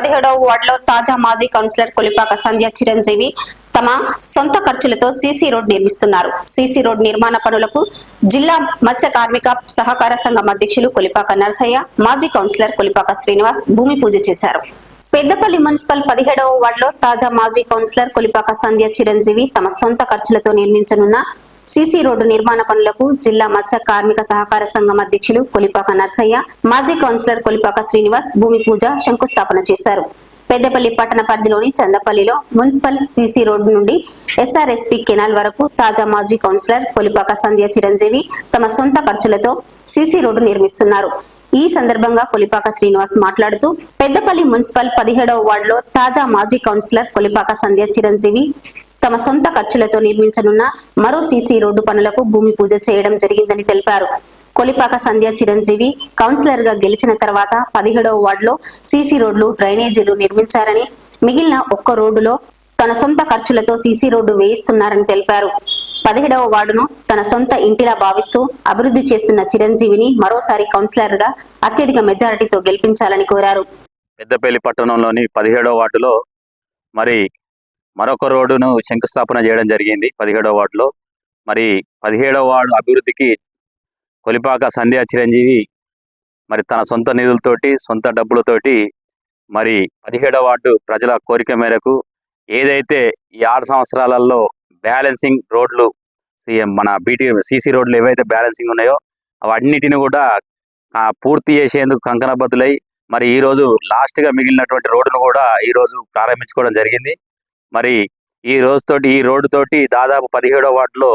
పదిహేడవ వార్డులో తాజా మాజీ కౌన్సిలర్ కొలిపాక సంధ్య చిరంజీవి తమ సొంత ఖర్చులతో సీసీ రోడ్ నిర్మిస్తున్నారు. సీసీ రోడ్ నిర్మాణ పనులకు జిల్లా మత్స్య కార్మిక సహకార సంఘం అధ్యక్షులు కొలిపాక నరసయ్య మాజీ కౌన్సిలర్ కొలిపాక శ్రీనివాస్ భూమి పూజ చేశారు. పెద్దపల్లి మున్సిపల్ పదిహేడవ వార్డులో తాజా మాజీ కౌన్సిలర్ కొలిపాక సంధ్య చిరంజీవి తమ సొంత ఖర్చులతో నిర్మించనున్న సీసీ రోడ్డు నిర్మాణ పనులకు జిల్లా మత్స్య కార్మిక సహకార సంఘం అధ్యక్షులు కొలిపాక నర్సయ్య మాజీ కౌన్సిలర్ కొలిపాక శ్రీనివాస్ భూమి పూజ శంకుస్థాపన చేశారు. పెద్దపల్లి పట్టణ పరిధిలోని చందపల్లిలో మున్సిపల్ సీసీ రోడ్డు నుండి ఎస్ఆర్ఎస్పీ కెనాల్ వరకు తాజా మాజీ కౌన్సిలర్ కొలిపాక సంధ్య చిరంజీవి తమ సొంత ఖర్చులతో సీసీ రోడ్డు నిర్మిస్తున్నారు. ఈ సందర్భంగా కొలిపాక శ్రీనివాస్ మాట్లాడుతూ పెద్దపల్లి మున్సిపల్ పదిహేడవ వార్డులో తాజా మాజీ కౌన్సిలర్ కొలిపాక సంధ్య చిరంజీవి తమ సొంత ఖర్చులతో నిర్మించనున్న మరో సీసీ రోడ్డు పనులకు భూమి పూజ చేయడం జరిగిందని తెలిపారు. కొలిపాక సంధ్య చిరంజీవి కౌన్సిలర్గా గెలిచిన తర్వాత పదిహేడవ వార్డులో సీసీ రోడ్లు డ్రైనేజీలు నిర్మించారని మిగిలిన ఒక్క రోడ్డులో తన సొంత ఖర్చులతో సీసీ రోడ్డు వేయిస్తున్నారని తెలిపారు. పదిహేడవ వార్డును తన సొంత ఇంటిలా భావిస్తూ అభివృద్ధి చేస్తున్న చిరంజీవిని మరోసారి కౌన్సిలర్గా అత్యధిక మెజారిటీతో గెలిపించాలని కోరారు. పెద్దపల్లి పట్టణంలోని పదిహేడవ వార్డులో మరి మరొక రోడ్డును శంకుస్థాపన చేయడం జరిగింది పదిహేడవ వార్డులో. మరి పదిహేడవ వార్డు అభివృద్ధికి కొలిపాక సంధ్యా చిరంజీవి మరి తన సొంత నిధులతోటి సొంత డబ్బులతోటి మరి పదిహేడవ వార్డు ప్రజల కోరిక మేరకు ఏదైతే ఈ ఆరు సంవత్సరాలలో బ్యాలెన్సింగ్ రోడ్లు సీఎం మన బీటీ సీసీ రోడ్లు ఏవైతే బ్యాలెన్సింగ్ ఉన్నాయో అవన్నిటిని కూడా పూర్తి చేసేందుకు కంకణబద్దులై మరి ఈ రోజు లాస్ట్గా మిగిలినటువంటి రోడ్డును కూడా ఈ రోజు ప్రారంభించుకోవడం జరిగింది. మరి ఈ రోజు తోటి ఈ రోడ్డు తోటి దాదాపు పదిహేడో వార్డులో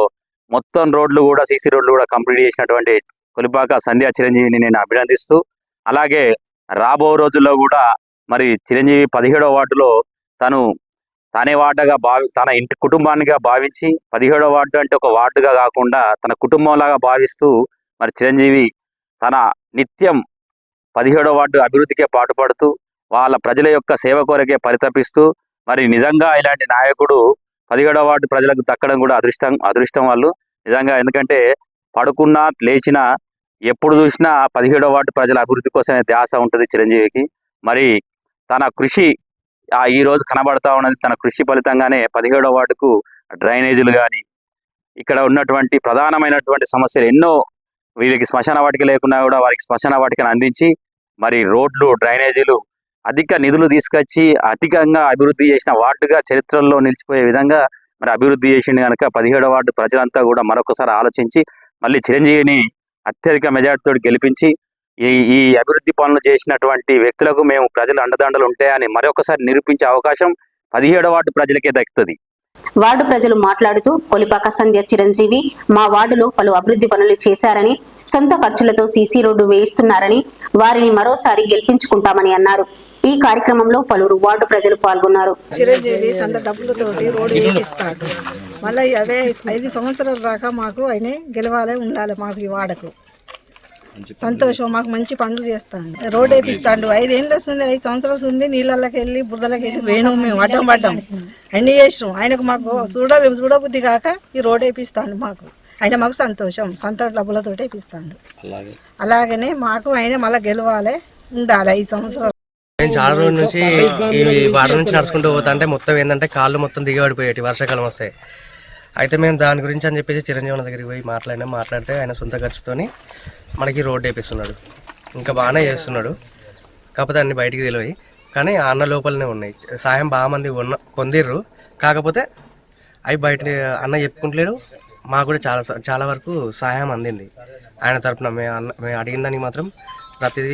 మొత్తం రోడ్లు కూడా సీసీ రోడ్లు కూడా కంప్లీట్ చేసినటువంటి కొలిపాక సంధ్యా చిరంజీవిని నేను అభినందిస్తూ అలాగే రాబో రోజుల్లో కూడా మరి చిరంజీవి పదిహేడో వార్డులో తను తానే వార్డుగా భావి తన ఇంటి కుటుంబానిగా భావించి పదిహేడో వార్డు అంటే ఒక వార్డుగా కాకుండా తన కుటుంబంలాగా భావిస్తూ మరి చిరంజీవి తన నిత్యం పదిహేడో వార్డు అభివృద్ధికే పాటుపడుతూ వాళ్ళ ప్రజల యొక్క సేవ కొరకే పరితపిస్తూ మరి నిజంగా ఇలాంటి నాయకుడు పదిహేడో వార్డు ప్రజలకు దక్కడం కూడా అదృష్టం అదృష్టం వాళ్ళు. నిజంగా ఎందుకంటే పడుకున్నా లేచినా ఎప్పుడు చూసినా పదిహేడో వార్డు ప్రజల అభివృద్ధి కోసమే ధ్యాస ఉంటుంది చిరంజీవికి. మరి తన కృషి ఆ ఈ రోజు కనబడతా ఉన్నది తన కృషి ఫలితంగానే పదిహేడో వార్డుకు డ్రైనేజీలు కానీ ఇక్కడ ఉన్నటువంటి ప్రధానమైనటువంటి సమస్యలు ఎన్నో వీళ్ళకి శ్మశాన వాటిక లేకున్నా కూడా వారికి శ్మశాన వాటికను అందించి మరి రోడ్లు డ్రైనేజీలు అధిక నిధులు తీసుకొచ్చి అధికంగా అభివృద్ధి చేసిన వార్డుగా చరిత్రలో నిలిచిపోయే విధంగా మరి అభివృద్ధి చేసింది కనుక పదిహేడో వార్డు ప్రజలంతా కూడా మరొకసారి ఆలోచించి మళ్ళీ చిరంజీవిని అత్యధిక మెజార్టీతో గెలిపించి ఈ ఈ అభివృద్ధి పనులు చేసినటువంటి వ్యక్తులకు మేము ప్రజలు అండదండలు ఉంటాయని మరొకసారి నిరూపించే అవకాశం పదిహేడో వార్డు ప్రజలకే దక్కుతుంది. వార్డు ప్రజలు మాట్లాడుతూ కొలిపాక సంధ్య చిరంజీవి మా వార్డులో పలు అభివృద్ధి పనులు చేశారని సొంత ఖర్చులతో సీసీ రోడ్డు వేయిస్తున్నారని వారిని మరోసారి గెలిపించుకుంటామని అన్నారు. ఈ కార్యక్రమంలో పలువురు వార్డు ప్రజలు పాల్గొన్నారు. చిరంజీవి సొంత డబ్బులతోటి రోడ్డు వేపిస్తాడు. మళ్ళీ అదే ఐదు సంవత్సరాల దాకా మాకు ఆయన గెలవాలి ఉండాలి మాకు ఈ వాడకు. సంతోషం మాకు మంచి పనులు చేస్తాడు. రోడ్ వేపిస్తాడు. ఐదేళ్ళు వస్తుంది ఐదు సంవత్సరాలు వస్తుంది నీళ్ళకి వెళ్ళి బురదలకి వెళ్ళి వేణు మేము అడ్డం పడ్డాం. అన్ని చేసినాం. ఆయనకు మాకు చూడాలి చూడబుద్ధి కాక ఈ రోడ్ వేపిస్తాడు మాకు. ఆయన మాకు సంతోషం. సొంత డబ్బులతో వేపిస్తాడు. అలాగనే మాకు ఆయన మళ్ళీ గెలవాలి ఉండాలి ఐదు సంవత్సరాలు. నేను చాలా రోజుల నుంచి ఈ వారం నుంచి నడుచుకుంటూ పోతా అంటే మొత్తం ఏంటంటే కాళ్ళు మొత్తం దిగబడిపోయేటి వర్షాకాలం వస్తే. అయితే మేము దాని గురించి అని చెప్పేసి చిరంజీవి దగ్గరికి పోయి మాట్లాడినా మాట్లాడితే ఆయన సొంత ఖర్చుతోని మనకి రోడ్ వేపిస్తున్నాడు ఇంకా బాగానే చేస్తున్నాడు. కాకపోతే అన్ని బయటికి తెలివి కానీ అన్న లోపలనే ఉన్నాయి. సాయం బాగా మంది ఉన్న పొందిర్రు. కాకపోతే అవి బయట అన్న చెప్పుకుంటలేడు. మాకు కూడా చాలా చాలా వరకు సహాయం అందింది. ఆయన తరపున మేము అన్న మేము అడిగిన దానికి మాత్రం ప్రతిదీ